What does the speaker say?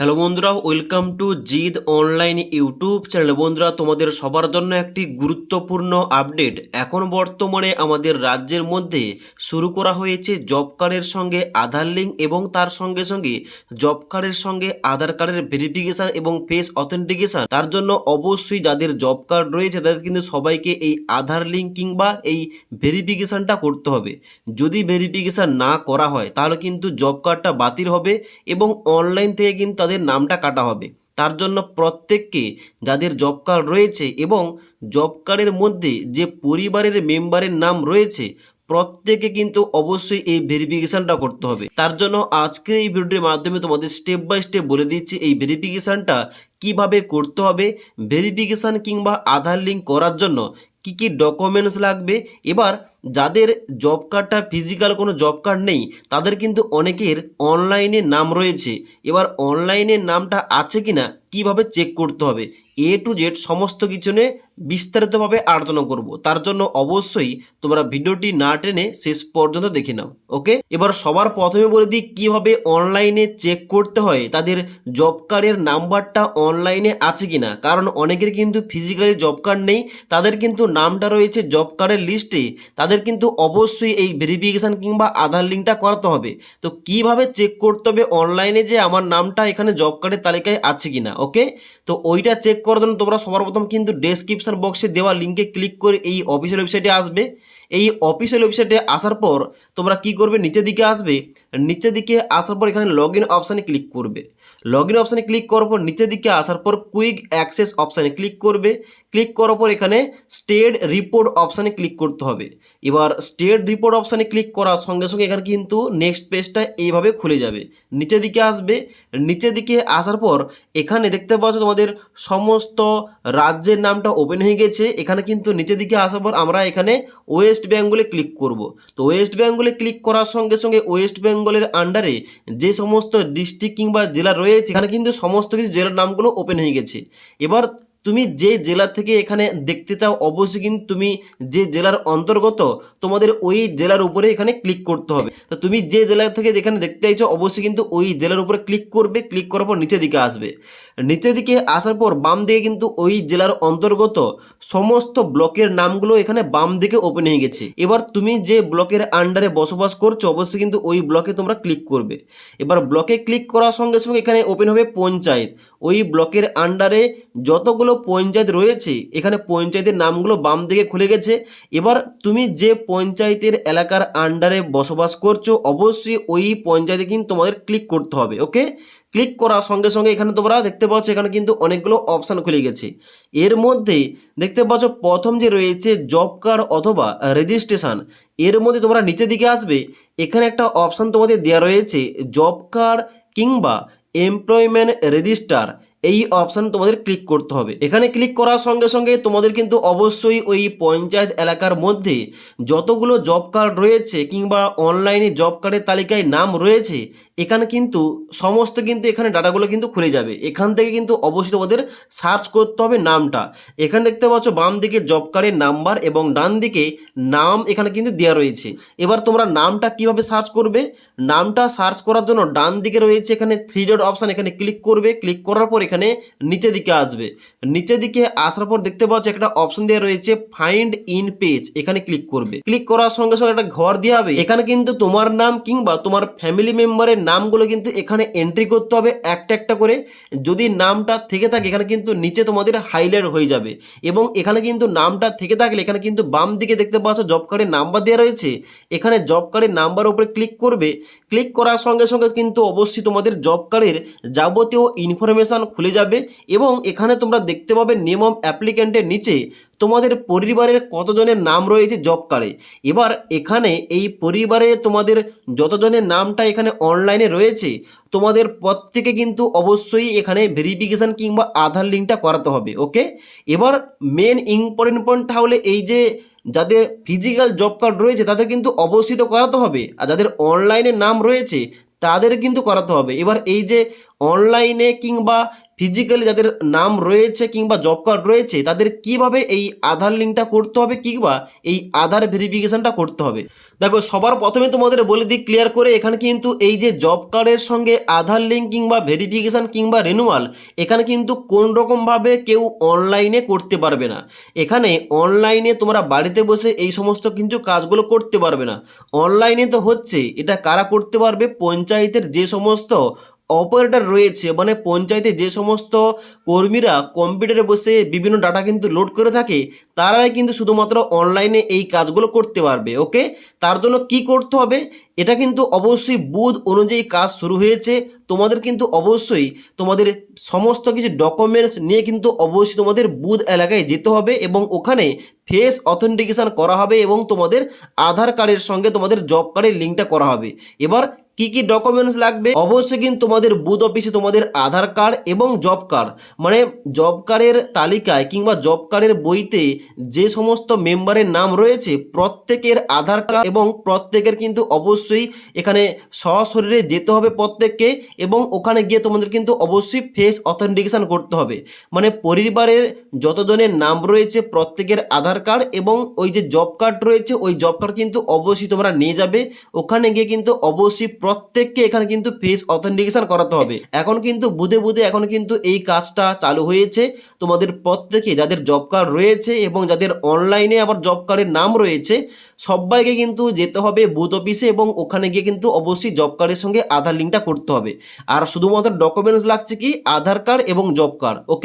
Hello বন্ধুরা, welcome to জিদ online YouTube channel. বন্ধুরা, তোমাদের সবার জন্য একটি গুরুত্বপূর্ণ আপডেট। এখন বর্তমানে আমাদের রাজ্যের মধ্যে শুরু করা হয়েছে জব কার্ডের সঙ্গে আধার লিঙ্ক এবং তার সঙ্গে সঙ্গে জব কার্ডের সঙ্গে আধার কার্ডের ভেরিফিকেশান এবং ফেস অথেন্টিকেশান। তার জন্য অবশ্যই যাদের জব কার্ড রয়েছে, তাদের কিন্তু সবাইকে এই আধার লিঙ্ক কিংবা এই ভেরিফিকেশানটা করতে হবে। যদি ভেরিফিকেশান না করা হয়, তাহলে কিন্তু জব কার্ডটা বাতিল হবে এবং অনলাইন থেকে কিন্তু তাদের নামটা কাটা হবে। তার জন্য প্রত্যেককে যাদের জব কার্ড রয়েছে এবং জব কার্ডের মধ্যে যে পরিবারের মেম্বারের নাম রয়েছে প্রত্যেকে কিন্তু অবশ্যই এই ভেরিফিকেশানটা করতে হবে। তার জন্য আজকের এই ভিডিওর মাধ্যমে তোমাদের স্টেপ বাই স্টেপ বলে দিচ্ছি এই ভেরিফিকেশানটা কীভাবে করতে হবে। ভেরিফিকেশান কিংবা আধার লিঙ্ক করার জন্য কি কী ডকুমেন্টস লাগবে? এবার যাদের জব কার্ডটা ফিজিক্যাল কোনো জব কার্ড নেই, তাদের কিন্তু অনেকের অনলাইনে নাম রয়েছে। এবার অনলাইনে নামটা আছে কিনা? কীভাবে চেক করতে হবে? এ টু জেড সমস্ত কিছু নিয়ে বিস্তারিতভাবে আলোচনা করব। তার জন্য অবশ্যই তোমরা ভিডিওটি না টেনে শেষ পর্যন্ত দেখে নাও ওকে এবার সবার প্রথমে বলে দিই কীভাবে অনলাইনে চেক করতে হয়, তাদের জব কার্ডের নাম্বারটা অনলাইনে আছে কি না কারণ অনেকের কিন্তু ফিজিক্যালি জব কার্ড নেই, তাদের কিন্তু নামটা রয়েছে জব কার্ডের লিস্টে তাদের কিন্তু অবশ্যই এই ভেরিফিকেশান কিংবা আধার লিঙ্কটা করাতে হবে। তো কীভাবে চেক করতে হবে অনলাইনে যে আমার নামটা এখানে জব কার্ডের তালিকায় আছে কিনা ওকে তো ওইটা চেক করার জন্য তোমরা সবার প্রথম কিন্তু ডেসক্রিপশান বক্সে দেওয়া লিঙ্কে ক্লিক করে এই অফিসিয়াল ওয়েবসাইটে আসবে। এই অফিসিয়াল ওয়েবসাইটে আসার পর তোমরা কি করবে? নিচের দিকে আসবে। নিচের দিকে আসার পর এখানে লগ ইন অপশানে ক্লিক করবে। লগ ইন অপশানে ক্লিক করার পর নিচের দিকে আসার পর কুইক অ্যাক্সেস অপশানে ক্লিক করবে। ক্লিক করার পর এখানে স্টেট রিপোর্ট অপশানে ক্লিক করতে হবে। এবার স্টেট রিপোর্ট অপশানে ক্লিক করার সঙ্গে সঙ্গে এখানে কিন্তু নেক্সট পেজটা এইভাবে খুলে যাবে। নিচের দিকে আসবে। নিচের দিকে আসার পর এখানে দেখতে পাচ্ছ তোমাদের সমস্ত রাজ্যের নামটা ওপেন হয়ে গেছে। এখানে কিন্তু নিচের দিকে আসার পর আমরা এখানে ওয়েস্ট বেঙ্গলে ক্লিক করব। তো ওয়েস্ট বেঙ্গলে ক্লিক করার সঙ্গে সঙ্গে ওয়েস্ট বেঙ্গলের আন্ডারে যে সমস্ত ডিস্ট্রিক্ট কিংবা জেলা রয়েছে, এখানে কিন্তু সমস্ত কিছু জেলার নামগুলো ওপেন হয়ে গেছে। এবার তুমি যে জেলা থেকে এখানে দেখতে চাও, অবশ্যই কিন্তু তুমি যে জেলার অন্তর্গত তোমাদের ওই জেলার উপরে এখানে ক্লিক করতে হবে। তো তুমি যে জেলা থেকে যেখানে দেখতে চাইছো, অবশ্যই কিন্তু ওই জেলার উপরে ক্লিক করবে ক্লিক করার পর নিচের দিকে আসবে। নিচের দিকে আসার পর বাম দিকে কিন্তু ওই জেলার অন্তর্গত সমস্ত ব্লকের নামগুলো এখানে বাম দিকে ওপেন হয়ে গেছে। এবার তুমি যে ব্লকের আন্ডারে বসবাস করছ, অবশ্যই কিন্তু ওই ব্লকে তোমরা ক্লিক করবে। এবার ব্লকে ক্লিক করার সঙ্গে সঙ্গে এখানে ওপেন হবে পঞ্চায়েত। ওই ব্লকের আন্ডারে যতগুলো পঞ্চায়েত রয়েছে, এখানে পঞ্চায়েতের নামগুলো বাম দিকে খুলে গেছে। এবার তুমি যে পঞ্চায়েতের এলাকার আন্ডারে বসবাস করছ, অবশ্যই ওই পঞ্চায়েতে কিন্তু তোমাদের ক্লিক করতে হবে ওকে ক্লিক করার সঙ্গে সঙ্গে এখানে তোমরা দেখতে পাচ্ছ, এখানে কিন্তু অনেকগুলো অপশান খুলে গেছে। এর মধ্যে দেখতে পাচ্ছ, প্রথম যে রয়েছে জব কার্ড অথবা রেজিস্ট্রেশন এর মধ্যে তোমরা নিচের দিকে আসবে, এখানে একটা অপশান তোমাদের দেওয়া রয়েছে জব কার্ড কিংবা এমপ্লয়মেন্ট রেজিস্টার এই অপশান তোমাদের ক্লিক করতে হবে। এখানে ক্লিক করার সঙ্গে সঙ্গে তোমাদের কিন্তু অবশ্যই ওই পঞ্চায়েত এলাকার মধ্যে যতগুলো জব কার্ড রয়েছে কিংবা অনলাইনে জব কার্ডের তালিকায় নাম রয়েছে এখানে কিন্তু সমস্ত কিন্তু এখানে ডাটাগুলো কিন্তু খুলে যাবে। এখান থেকে কিন্তু অবশ্যই তোমাদের সার্চ করতে হবে নামটা। এখানে দেখতে পাচ্ছ বাম দিকে জব কার্ডের নাম্বার এবং ডান দিকে নাম এখানে কিন্তু দেওয়া রয়েছে। এবার তোমরা নামটা কীভাবে সার্চ করবে? নামটা সার্চ করার জন্য ডান দিকে রয়েছে এখানে থ্রি ডট অপশান এখানে ক্লিক করবে। ক্লিক করার পর এখানে নিচের দিকে আসবে। নিচের দিকে আসার পর দেখতে পাচ্ছ একটা অপশন দেওয়া রয়েছে ফাইন্ড ইন পেজ এখানে ক্লিক করবে। ক্লিক করার সঙ্গে সঙ্গে একটা ঘর দেওয়া হবে। এখানে কিন্তু তোমার নাম কিংবা তোমার ফ্যামিলি মেম্বারের নামগুলো কিন্তু এখানে এন্ট্রি করতে হবে একটা একটা করে। যদি নামটা থেকে থাকে, এখানে কিন্তু নিচে তোমাদের হাইলাইট হয়ে যাবে। এবং এখানে কিন্তু নামটা থেকে থাকলে, এখানে কিন্তু বাম দিকে দেখতে পাচ্ছ জব কার্ডের নাম্বার দেওয়া রয়েছে। এখানে জব কার্ডের নাম্বার উপরে ক্লিক করবে। ক্লিক করার সঙ্গে সঙ্গে কিন্তু অবশ্যই তোমাদের জব কার্ডের যাবতীয় ইনফরমেশান খুলে যাবে। এবং এখানে তোমরা দেখতে পাবে নেম অফ অ্যাপ্লিক্যান্টের নিচে তোমাদের পরিবারের কতজনের নাম রয়েছে জব কার্ডে এবার এখানে এই পরিবারে তোমাদের যতজনের নামটা এখানে অনলাইনে রয়েছে, তোমাদের প্রত্যেকে কিন্তু অবশ্যই এখানে ভেরিফিকেশান কিংবা আধার লিঙ্কটা করাতে হবে ওকে এবার মেন ইম্পর্টেন্ট পয়েন্ট তাহলে এই যে যাদের ফিজিক্যাল জব কার্ড রয়েছে, তাদের কিন্তু অবশ্যই তো করাতে হবে। আর যাদের অনলাইনে নাম রয়েছে তাদের কিন্তু করাতে হবে। এবার এই যে অনলাইনে কিংবা ফিজিক্যালি যাদের নাম রয়েছে কিংবা জব কার্ড রয়েছে, তাদের কীভাবে এই আধার লিঙ্কটা করতে হবে কিংবা এই আধার ভেরিফিকেশানটা করতে হবে? দেখো, সবার প্রথমে তোমাদের বলে দিই ক্লিয়ার করে, এখানে কিন্তু এই যে জব কার্ডের সঙ্গে আধার লিঙ্ক কিংবা ভেরিফিকেশান কিংবা রেনুয়াল এখানে কিন্তু কোন রকমভাবে কেউ অনলাইনে করতে পারবে না। এখানে অনলাইনে তোমরা বাড়িতে বসে এই সমস্ত কিন্তু কাজগুলো করতে পারবে না। অনলাইনে তো হচ্ছে, এটা কারা করতে পারবে? পঞ্চায়েতের যে সমস্ত অপারেটর রয়েছে মানে পঞ্চায়েতে যে সমস্ত কর্মীরা কম্পিউটারে বসে বিভিন্ন ডাটা কিন্তু লোড করে থাকে, তারাই কিন্তু শুধুমাত্র অনলাইনে এই কাজগুলো করতে পারবে ওকে তার জন্য কি করতে হবে? এটা কিন্তু অবশ্যই বুথ অনুযায়ী কাজ শুরু হয়েছে, তোমাদের কিন্তু অবশ্যই তোমাদের সমস্ত কিছু ডকুমেন্টস নিয়ে কিন্তু অবশ্যই তোমাদের বুথ এলাকায় যেতে হবে এবং ওখানে ফেস অথেন্টিকেশন করা হবে এবং তোমাদের আধার কার্ডের সঙ্গে তোমাদের জব কার্ডের লিঙ্কটা করা হবে। এবার কি কি ডকুমেন্টস লাগবে? অবশ্যই কিন্তু তোমাদের বুথ অফিসে তোমাদের আধার কার্ড এবং জব কার্ড মানে জব কার্ডের তালিকায় কিংবা জব কার্ডের বইতে যে সমস্ত মেম্বারের নাম রয়েছে, প্রত্যেকের আধার কার্ড এবং প্রত্যেকের কিন্তু অবশ্যই এখানে সশরীরে যেতে হবে প্রত্যেককে এবং ওখানে গিয়ে তোমাদের কিন্তু অবশ্যই ফেস অথেন্টিকেশন করতে হবে। মানে পরিবারের যতজনের নাম রয়েছে, প্রত্যেকের আধার কার্ড এবং ওই যে জব কার্ড রয়েছে, ওই জব কার্ড কিন্তু অবশ্যই তোমরা নিয়ে যাবে। ওখানে গিয়ে কিন্তু অবশ্যই প্রত্যেককে এখানে কিন্তু ফেস অথেন্টিকেশন করাতে হবে। এখন কিন্তু বুধে বুধে এখন কিন্তু এই কাজটা চালু হয়েছে। তোমাদের প্রত্যেকে যাদের জব কার্ড রয়েছে এবং যাদের অনলাইনে আবার জব কার্ডের নাম রয়েছে, সবাইকে কিন্তু যেতে হবে বুথ অফিসে এবং ওখানে গিয়ে কিন্তু অবশ্যই জব কার্ডের সঙ্গে আধার লিঙ্কটা করতে হবে। আর শুধুমাত্র ডকুমেন্টস লাগছে কি? আধার কার্ড এবং জব কার্ড ওকে